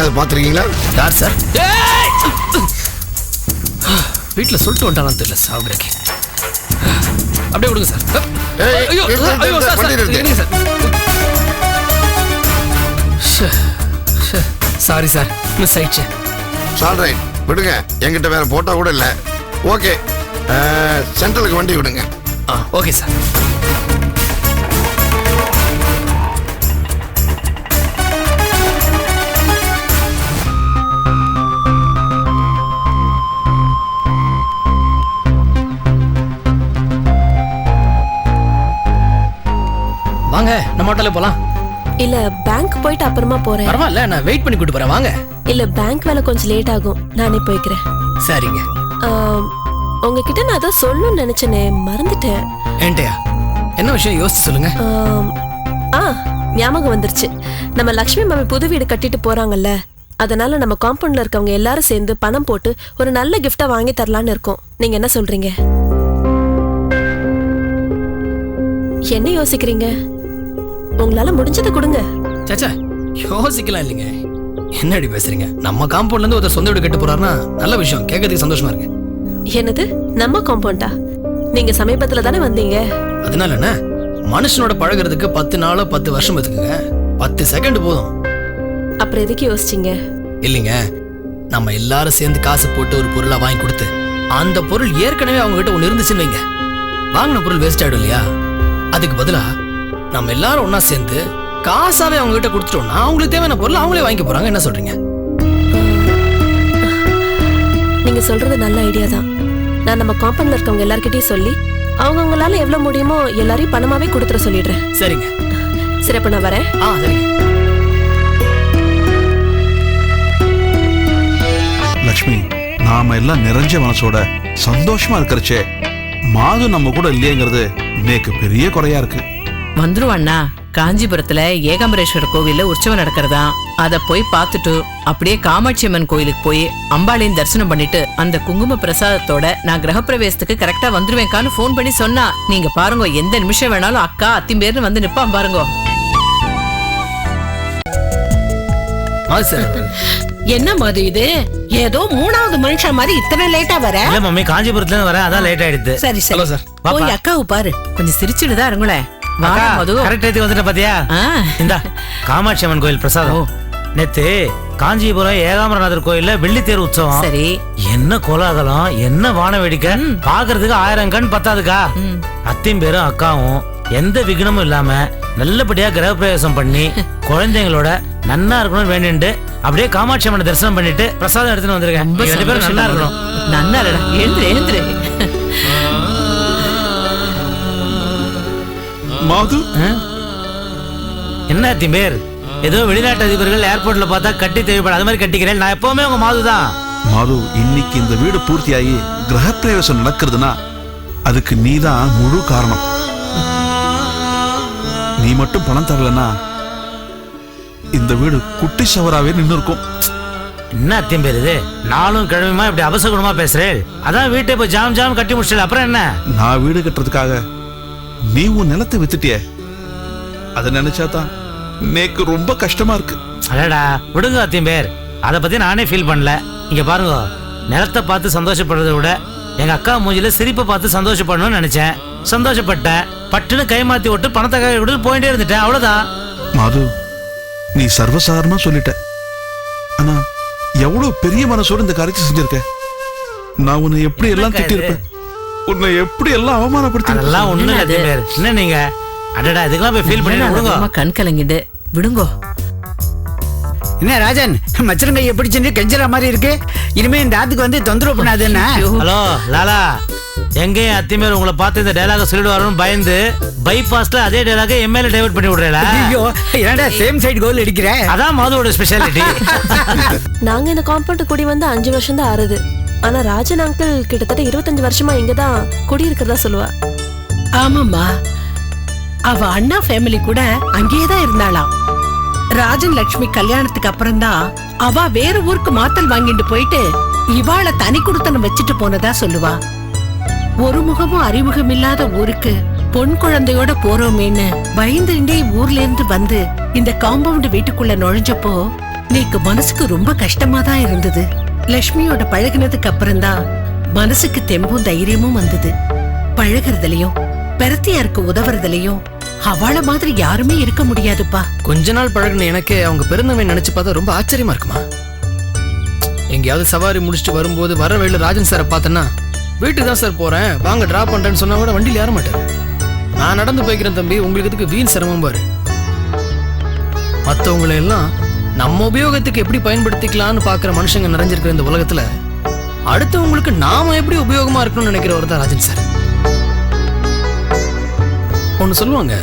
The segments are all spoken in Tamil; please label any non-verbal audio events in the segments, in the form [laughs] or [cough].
எங்கேயாவது பார்த்துருக்கீங்களா? யார் சார்? வீட்டில் சொல்லிட்டு வந்துட்டானு தெரியல சாவுகிறக்கு அப்படியே விடுங்க சார். ஏய், ஐயோ ஐயோ sir sir sorry. Sir miss ஆயிடுச்சு. சால் ரைட் விடுங்க. என்கிட்ட வேற போட்டோ கூட இல்லை. ஓகே சென்ட்ரலுக்கு வண்டி விடுங்க ஆ ஓகே சார். வாங்க நம்ம ஹோட்டலுக்கு போலாம். இல்ல பேங்க் போயிட்டு அப்புறமா போறேன். பரவாயில்ல நான் வெயிட் பண்ணி கூட்டு போறேன் வாங்க. இல்ல பேங்க் வேலை கொஞ்சம் லேட் ஆகும். நானே போய்க்கிறேன். சரிங்க. உங்ககிட்ட நான் அதான் சொல்லணும்னு நினைச்சேனே மறந்துட்டேன். ஏன்ட்டையா என்ன விஷயம்? யோசிச்சு சொல்லுங்க. ஆ ஞாபகம் வந்துருச்சு. நம்ம லக்ஷ்மி மாமி புது வீடு கட்டிட்டு போறாங்கல்ல. அதனால நம்ம காம்பவுண்ட்ல இருக்கவங்க எல்லாரும் சேர்ந்து பணம் போட்டு ஒரு நல்ல கிஃப்டா வாங்கி தரலான்னு இருக்கோம். நீங்க என்ன சொல்றீங்க? என்ன யோசிக்கிறீங்க? உங்களால முடிஞ்சதை கொடுங்க. சாச்சா யோசிக்கலாம் இல்லைங்க. என்னடி பேசுறீங்க? நம்ம காம்பவுண்ட்ல இருந்து ஒருத்தர் சொந்த வீடு கட்ட போறாருன்னா நல்ல விஷயம். கேட்கறதுக்கு சந்தோஷமா இருக்கு. என்னது? நம்ம காம்பவுண்டா நீங்க சமீபத்துல தானே வந்தீங்க. அதனால என்ன? மனுஷனோட பழகுறதுக்கு பத்து நாளோ பத்து வருஷம் எடுத்துக்கங்க. பத்து செகண்ட் போதும். அப்புறம் எதுக்கு யோசிச்சீங்க? இல்லைங்க. நம்ம எல்லாரும் சேர்ந்து காசு போட்டு ஒரு பொருளை வாங்கி கொடுத்து அந்த பொருள் ஏற்கனவே அவங்க கிட்ட ஒன்று இருந்துச்சுன்னு வைங்க. வாங்கின பொருள் வேஸ்ட் ஆயிடும் இல்லையா? அதுக்கு பதிலா நம்ம எல்லாரும் ஒண்ணா சேர்ந்து காசாவே அவங்க கிட்ட கொடுத்துட்டோம்னா அவங்களுக்கு தேவையான பொருள் அவங்களே வாங்கி போறாங்க. என்ன சொல்றீங்க? நீங்க சொல்றது நல்ல ஐடியா தான். நான் நம்ம காம்பவுண்ட்ல இருக்கவங்க எல்லார்கிட்டயும் சொல்லி அவங்கவுங்களால எவ்வளவு முடியுமோ எல்லாரையும் பணமாவே கொடுத்துட சொல்லிடுறேன். சரிங்க. சரி அப்ப நான் வரேன். ஆ சரிங்க. லக்ஷ்மி நாம எல்லாம் நிறைஞ்ச மனசோட சந்தோஷமா இருக்கிறச்சே மாது நம்ம கூட இல்லையேங்கிறது நேக்கு பெரிய குறையா இருக்கு. வந்துருவாண்ணா காஞ்சிபுரத்துல ஏகாம்பரேஸ்வரர் கோவில்ல உற்சவம் நடக்கிறதா? அத போய் பார்த்துட்டு அப்படியே காமாட்சி அம்மன் கோயிலுக்கு போய் அம்பாளையும் தரிசனம் பண்ணிட்டு அந்த குங்கும பிரசாதத்தோட நான் கிரகப்பிரவேசத்துக்கு கரெக்டா வந்துருவேன்கான்னு ஃபோன் பண்ணி சொன்னா நீங்க பாருங்க எந்த நிமிஷம் வேணாலும் அக்கா அத்திம்பேர்னு வந்து நிப்பான் பாருங்க. ஆ சார். என்ன மாதிரி இது? ஏதோ மூணாவது மனுஷன் மாதிரி இத்தனை லேட்டா வர? இல்ல மம்மி காஞ்சிபுரத்துல இருந்து வரேன் அதான் லேட் ஆயிடுது. சரி ஹலோ சரி. சார் போய் அக்காவை பாரு. கொஞ்சம் சிரிச்சுட்டு தான் இருங்களேன். வாடா மது கரெக்ட் ஏத்தி வந்துட்ட பாத்தியா. இந்தா காமாட்சி அம்மன் கோயில் பிரசாதம். நேத்து காஞ்சிபுரம் ஏகாம்பரநாதர் கோயில்ல வெள்ளித்தேர் உற்சவம். சரி. என்ன கோலாகலம் என்ன வான வேடிக்கை. பாக்குறதுக்கு ஆயிரம் கண் பத்தாதுக்கா? அத்தையும் பேரும் அக்காவும் எந்த விக்னமும் இல்லாம நல்லபடியா கிரகப்பிரவேசம் பண்ணி [laughs] குழந்தைங்களோட நன்னா இருக்கணும்னு வேண்டிட்டு அப்படியே காமாட்சி அம்மனை தரிசனம் பண்ணிட்டு பிரசாதம் எடுத்துன்னு வந்திருக்கேன். ரெண்டு பேரும் நல்லா இருக்கணும். இல்லடா எழுந்துரு எழுந்துரு. [laughs] மாது என்ன திம்பேர்? ஏதோ வெளிநாட்டு அதிபர்கள் ஏர்போர்ட்ல பார்த்தா கட்டி தேவைப்பட அது மாதிரி கட்டிக்கிறேன். நான் எப்பவுமே உங்க மாதுதான் மாது இன்னைக்கு இந்த வீடு பூர்த்தியாகி கிரகப்பிரவேசம் நடக்கிறதுனா அதுக்கு நீதான் முழு காரணம். நீ மட்டும் பணம் தரலனா இந்த வீடு குட்டி சவராவே நின்னு இருக்கும் என்ன அத்தியம்பேர் இது? நாளும் கிழமையுமா இப்படி அபசகுணமா பேசுறேன் அதான் வீட்டை இப்போ ஜாம் ஜாம் கட்டி முடிச்சிடல. அப்புறம் என்ன? நான் வீடு கட்டுறதுக்காக நீ உன் நிலத்தை வித்துட்டிய. அதை நினைச்சாதான் நேக்கு ரொம்ப கஷ்டமா இருக்கு. அடடா விடுங்க அத்தியம்பேர் அதை பத்தி நானே ஃபீல் பண்ணல. இங்க பாருங்க நிலத்தை பார்த்து சந்தோஷப்படுறதை விட எங்க அக்கா மூஞ்சில சிரிப்பை பார்த்து சந்தோஷப்படணும்னு நினைச்சேன். சந்தோஷப்பட்டேன். பட்டுன்னு கை மாத்தி விட்டு பணத்தை கை விட்டு போயிட்டே இருந்துட்டேன். அவ்வளவுதான். மாது நீ சர்வசாதாரணமா சொல்லிட்ட. ஆனா எவ்வளவு பெரிய மனசோட இந்த காரியத்தை செஞ்சிருக்க? நான் உன்னை எப்படி எல்லாம்? திட்டிருப்பேன் உன்னை எப்படி எல்லாம் அவமானப்படுத்தி அதெல்லாம் ஒண்ணு என்ன இல்ல என்ன நீங்க? அடடா இதுக்கெல்லாம் போய் ஃபீல் பண்ணி விடுங்க. அம்மா கண் கலங்கிடு விடுங்கோ. என்ன ராஜன் மச்சரங்கைய பிடிச்சிட்டு கெஞ்சற மாதிரி இருக்கு? இனிமே இந்த ஆத்துக்கு வந்து தொந்தரவு பண்ணாது என்ன? ஹலோ லாலா எங்கேயும் அத்திமேர் உங்களை பார்த்து இந்த டைலாக சொல்லிடுவாருன்னு பயந்து பைபாஸ்ல அதே டைலாக எம்எல்ஏ டைவர்ட் பண்ணி விடுறேல? ஐயோ என்னடா சேம் சைடு கோல் அடிக்கிற? அதான் மாதுவோட ஸ்பெஷாலிட்டி [laughs] நாங்க இந்த காம்பவுண்ட் குடி வந்து அஞ்சு வருஷம் தான் ஆறுது. ஆனா ராஜன் அங்கிள் கிட்டத்தட்ட இருபத்தஞ்சு வருஷமா இங்கதான் குடியிருக்கிறதா சொல்லுவா. ஆமாம்மா. அவ அண்ணா ஃபேமிலி கூட அங்கேயே தான் இருந்தாளாம். ராஜன் லட்சுமி கல்யாணத்துக்கு அப்புறம் தான் அவ வேற ஊருக்கு மாத்தல் வாங்கிட்டு போயிட்டு இவாள தனி குடுத்தனம் வச்சுட்டு போனதா சொல்லுவா. ஒரு முகமும் அறிமுகம் இல்லாத ஊருக்கு பொன் குழந்தையோட போறோமேன்னு பயந்துண்டே ஊர்ல இருந்து வந்து இந்த காம்பவுண்ட் வீட்டுக்குள்ள நுழைஞ்சப்போ நீக்கு மனசுக்கு ரொம்ப கஷ்டமா தான் இருந்தது. லக்ஷ்மியோட அப்புறம் அப்புறம்தான் மனசுக்கு தெம்பும் தைரியமும் வந்தது. பழகுறதுலயும் பெருத்தியாருக்கு உதவுறதுலயும் அவள மாதிரி யாருமே இருக்க முடியாதுப்பா. கொஞ்ச நாள் பழகின எனக்கு அவங்க பிறந்தவன் நினைச்சு பார்த்தா ரொம்ப ஆச்சரியமா இருக்குமா? எங்கேயாவது சவாரி முடிச்சுட்டு வரும்போது வர வழியில ராஜன் சாரை பார்த்தேன்னா வீட்டுக்கு தான் சார் போறேன் வாங்க டிராப் பண்றேன்னு சொன்னா கூட வண்டியில் ஏற மாட்டாரு. நான் நடந்து போய்க்கிறேன் தம்பி உங்களுக்கு இதுக்கு வீண் சிரமம் பாரு. மற்றவங்களை எல்லாம் நம்ம உபயோகத்துக்கு எப்படி பயன்படுத்திக்கலாம்னு பார்க்குற மனுஷங்க நிறைஞ்சிருக்கிற இந்த உலகத்துல அடுத்தவங்களுக்கு நாம எப்படி உபயோகமா இருக்கணும்னு நினைக்கிறவர் தான் ராஜன் சார். ஒன்று சொல்லுவாங்க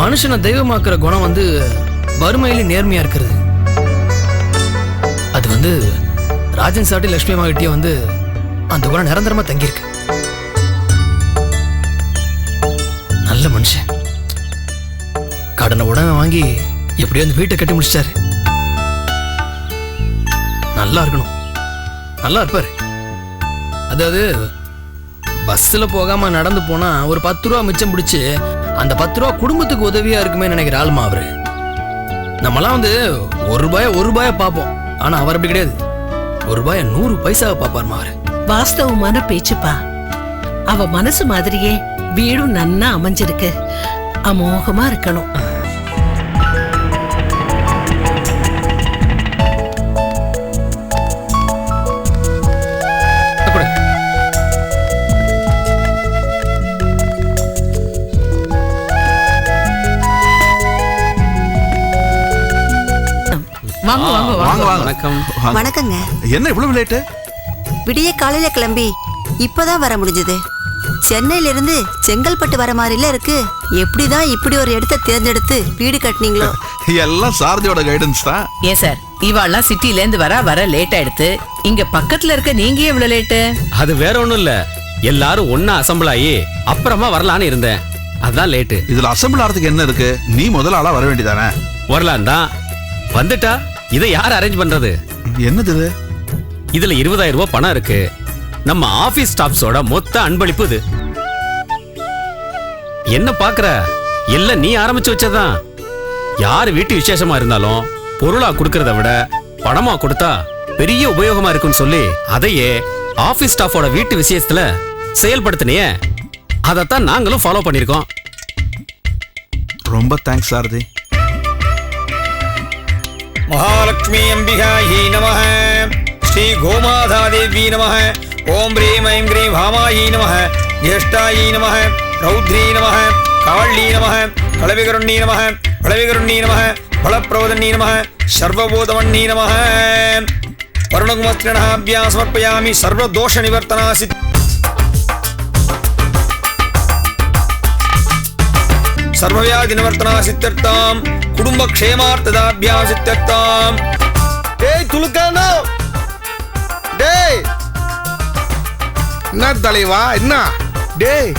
மனுஷனை தெய்வமாக்குற குணம் வந்து வறுமையில நேர்மையா இருக்கிறது. அது வந்து ராஜன் சாட்டி லட்சுமி அம்மா வந்து அந்த குணம் நிரந்தரமா தங்கியிருக்கு. நல்ல மனுஷன். கடனை உடனே வாங்கி எப்படியோ அந்த வீட்டை கட்டி முடிச்சிட்டாரு. நல்லா இருக்கணும். நல்லா இருப்பாரு. அதாவது பஸ்ஸில் போகாம நடந்து போனா ஒரு பத்து ரூபா மிச்சம் பிடிச்சி அந்த பத்து ரூபா குடும்பத்துக்கு உதவியா இருக்குமே நினைக்கிற ஆளுமா அவரு. நம்மலாம் வந்து ஒரு ரூபாய ஒரு ரூபாய பார்ப்போம். ஆனா அவர் அப்படி கிடையாது. ஒரு ரூபாய நூறு பைசாவை பார்ப்பார்மா அவர். வாஸ்தவமான பேச்சுப்பா. அவ மனசு மாதிரியே வீடும் நன்னா அமைஞ்சிருக்கு. அமோகமா இருக்கணும். வாங்க வாங்க வாங்க. வாங்க வாங்க. வணக்கம். வணக்கங்க. என்ன இவ்வளவு லேட்டு விடிய காலையில கிளம்பி இப்பதான் வர முடிஞ்சது. சென்னையில இருந்து செங்கல்பட்டு வர மாதிரில இருக்கு. எப்படிதான் இப்படி ஒரு இடத்த தேர்ந்தெடுத்து வீடு கட்டினீங்களோ? [laughs] எல்லாம் சாரதியோட கைடன்ஸ் தான். ஏன் சார் இவாள்லாம் சிட்டில இருந்து வர வர லேட் ஆயிடுத்து இங்க பக்கத்துல இருக்க நீங்க ஏன் இவ்வளவு லேட்டு அது வேற ஒண்ணும் இல்ல. எல்லாரும் ஒண்ணா அசம்பிள் ஆகி அப்புறமா வரலான்னு இருந்தேன். அதான் லேட்டு இதுல அசம்பிள் ஆறதுக்கு என்ன இருக்கு? நீ முதல் ஆளா வர வேண்டியதானே? வரலாம் தான் வந்துட்டா? இதை யார் அரேஞ்ச் பண்றது? என்னது இது? இதுல இருபதாயிரம் ரூபாய் பணம் இருக்கு. நம்ம ஆபீஸ் ஸ்டாஃப்ஸோட மொத்த அன்பளிப்பு இது. என்ன பாக்குற எல்லாம் நீ ஆரம்பிச்சு வச்சதான் யார் வீட்டு விசேஷமா இருந்தாலும் பொருளா கொடுக்கறத விட பணமா கொடுத்தா பெரிய உபயோகமா இருக்குன்னு சொல்லி அதையே ஆபீஸ் ஸ்டாஃபோட வீட்டு விஷயத்துல செயல்படுத்தினியே. அதைத்தான் நாங்களும் ஃபாலோ பண்ணிருக்கோம் ரொம்ப தேங்க்ஸ் சாரதி. महालक्ष्मी अम्बिकायै नमः। श्री गोमाधादेवी नमः। ॐ ह्रीं ऐं ह्रीं भामायै नमः। ज्येष्ठायै नमः। रौद्री नमः। काळ्यै नमः। कलविकरुण्यै नमः। फलविकरुण्यै नमः। फलप्रवदन्यै नमः। सर्वबोधवन्यै नमः। वरुणकुमस्त्रिणःभ्यां समर्पयामि। सर्वदोषनिवर्तनासि சர்வவியாதி நிவர்த்தனா சித்தர்த்தாம் குடும்ப க்ஷேமார்த்ததாபியா சித்தர்த்தாம் டேய் துலுக்கானோ டேய். என்ன தலைவா என்ன? டேய்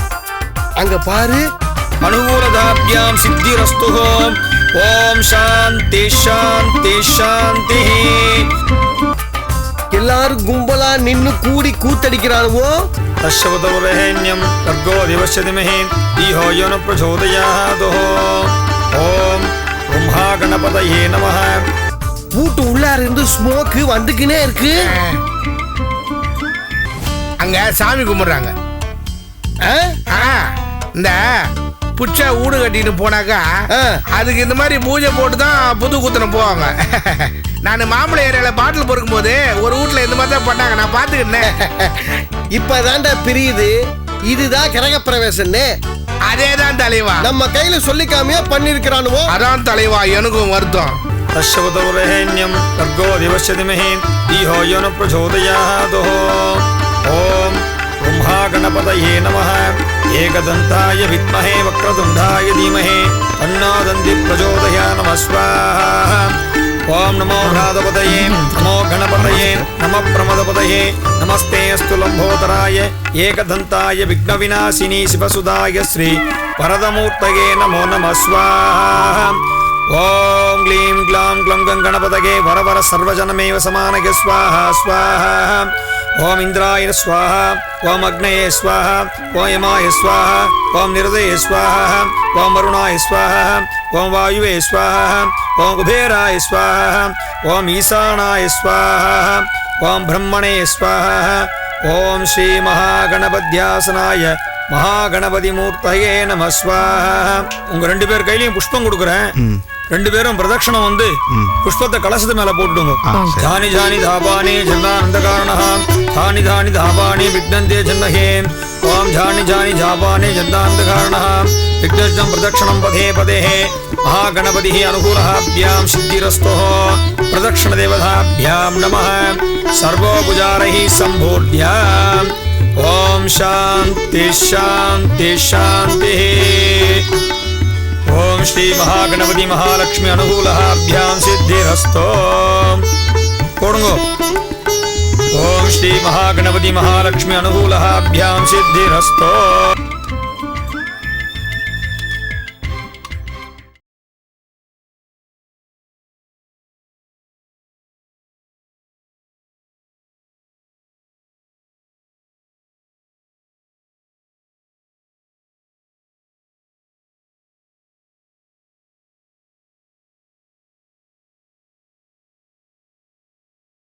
அங்க பாரு. அனுகூலதாபியாம் சித்திரஸ்துகோம். ஓம் சாந்தி சாந்தி சாந்தி. எல்லாரும் கும்பலா நின்னு கூடி கூத்தடிக்கிறானுவோ தஸ்யவதோ ரஹேண்யம் தர்கோ திவசதி மஹேன் ஈஹோ யோன பிரச்சோதயாதோ ஓம் கும்பா கணபதயே நம வீட்டு உள்ளார இருந்து ஸ்மோக்கு வந்துக்கினே இருக்கு. அங்க சாமி கும்பிடுறாங்க. இந்த புச்ச ஊடு கட்டின்னு போனாக்கா அதுக்கு இந்த மாதிரி பூஜை போட்டு தான் புது குத்தனை போவாங்க. நான் மாம்பழ ஏரியாவில் பாட்டில் பொறுக்கும் போது ஒரு வீட்டில் இந்த மாதிரி தான் பண்ணாங்க. நான் பார்த்துக்கிட்டேன். [laughs] இப்பதான்டா பிரியுது. இதுதான் கிரக பிரவேசம்னு அதே தான் தலைவா. நம்ம கையில சொல்லிக்காமையா பண்ணிருக்கிறானுவோ அதான் தலைவா எனக்கும் வருத்தம். பஷ்யவதௌரஹேண்யம் கர்கோ திவசதிமஹேன் ஈஹோ யோன பிரச்சோதயாதோ. ஓம் கும்பா கணபதயே நம ஏகதந்தாய வித்மஹே வக்ரதுண்டாய தீமஹே அண்ணாதந்தி பிரச்சோதயா நமஸ்வாஹா ఓం నమో హ్రాదపదయే నమో గణపతయే నమ ప్రమదపదయే నమస్తే అస్తు లంబోదరాయ ఏకదంతాయ విఘ్న వినాశిని శివసుదాయ శ్రీ వరదమూర్తయే నమో నమ స్వాహ. ఓం గ్లీం గ్లాం గ్లం గం గణపతగే వరవర సర్వజనమేవ సమానగే స్వాహ స్వాహ. ஓம் இந்திராய ஸ்வாஹா ஓம் அக்னயே ஸ்வாஹா ஓம் யமாய ஸ்வாஹா ஓம் நிருதய ஸ்வாஹா ஓம் வருணாய ஸ்வாஹா ஓம் வாயுவே ஸ்வாஹா ஓம் குபேராய ஸ்வாஹா ஓம் ஈசானாய ஸ்வாஹா ஓம் பிரம்மணே ஸ்வாஹா ஓம் ஸ்ரீ மகாகணபத்யாசனாய மகாகணபதி மூர்த்தையே நம ஸ்வாஹா. உங்கள் ரெண்டு பேர் கையிலையும் புஷ்பம் கொடுக்குறேன். ரெண்டு பேரும் பிரதட்சணம் வந்து புஷ்பத்தை கலசத்து மேல போட்டுடுங்க தானி ஜானி தாபானி ஜன்னானந்த காரணா தானி தானி தாபானி விக்னந்தே ஜன்னஹே ஓம் ஜானி ஜானி ஜாபானி ஜன்னானந்த காரணா விக்னஷ்டம் பிரதட்சணம் பதே பதே மகாகணபதி அனுகூலாபியாம் சித்திரஸ்தோ பிரதட்சண தேவதாபியாம் நம சர்வோபுஜாரை சம்பூர்ணியாம் ஓம் சாந்தி சாந்தி சாந்தி ओम श्री महागणपति महालक्ष्मी अनुकूलाभ्याम सिद्धिरस्तो। पोड़ंगो ओम श्री महागणपति महालक्ष्मी अनुकूलाभ्याम सिद्धिरस्तो।